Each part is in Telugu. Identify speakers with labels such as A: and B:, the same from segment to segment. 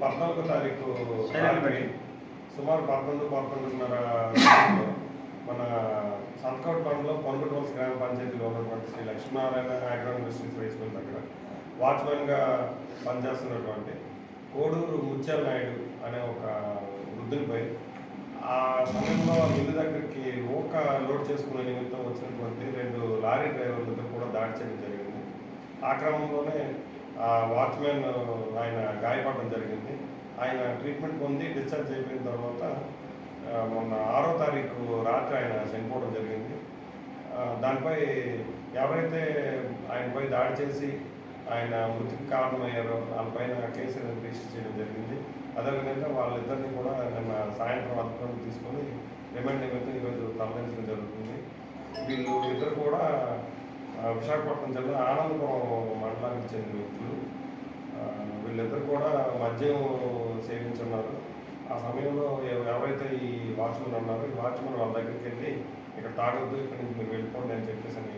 A: పద్నాలుగో తారీఖు సుమారు పదకొండు పదకొండున్నర మన సంతకోట మండలంలో పొనగటవలస గ్రామ పంచాయతీలో ఉన్నటువంటి శ్రీ లక్ష్మీనారాయణ అగ్రో ఇండస్ట్రీస్ దగ్గర వాచ్మెన్గా పనిచేస్తున్నటువంటి కోడూరు ముత్యాల నాయుడు అనే ఒక వృద్ధునిపై ఆ సమయంలో మిల్లు దగ్గరికి ఊక లోడ్ చేసుకునే నిమిత్తం వచ్చినటువంటి రెండు లారీ డ్రైవర్లతో కూడా దాడి చేయడం జరిగింది. ఆ క్రమంలోనే వాచ్మెన్ ఆయన గాయపడడం జరిగింది. ఆయన ట్రీట్మెంట్ పొంది డిశ్చార్జ్ అయిపోయిన తర్వాత మొన్న ఆరో తారీఖు రాత్రి ఆయన చనిపోవడం జరిగింది. దానిపై ఎవరైతే ఆయనపై దాడి చేసి ఆయన మృతికి కారణమయ్యారో వాళ్ళపైన కేసు రిజిస్టర్ చేయడం జరిగింది. అదేవిధంగా వాళ్ళిద్దరిని కూడా నిన్న సాయంత్రం అదుపులోకి తీసుకొని రిమాండ్ నిమిత్తం ఈరోజు తరలించడం జరుగుతుంది. వీళ్ళు ఇద్దరు కూడా విశాఖపట్నం జిల్లా ఆనందపురం మండలానికి చెందిన వ్యక్తులు. వీళ్ళిద్దరు కూడా మద్యం సేవించున్నారు. ఆ సమయంలో ఎవరైతే ఈ వాచ్మెన్ ఉన్నారో ఈ వాచ్మెన్ వాళ్ళ దగ్గరికి వెళ్ళి ఇక్కడ తాగొద్దు ఇక్కడ నుంచి మీరు వెళ్ళిపోండి అని చెప్పేసి అని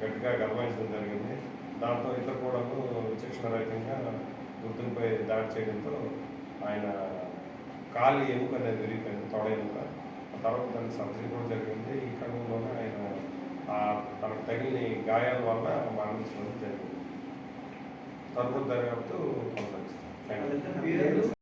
A: గట్టిగా గర్వించడం జరిగింది. దాంతో ఇద్దరు కూడా విచక్షణ రహితంగా వృద్ధునిపై దాడి చేయడంతో ఆయన కాలి ఎముక అనేది విరిగిపోయింది తొడ ఎముక. ఆ తర్వాత దానికి సర్జరీ కూడా జరిగింది. ఈ క్రమంలోనే ఆయన తగిలిన గాయాల వల్ల మరణించడం జరిగింది. తదుపరి దర్యాప్తు కొనసాగిస్తాం.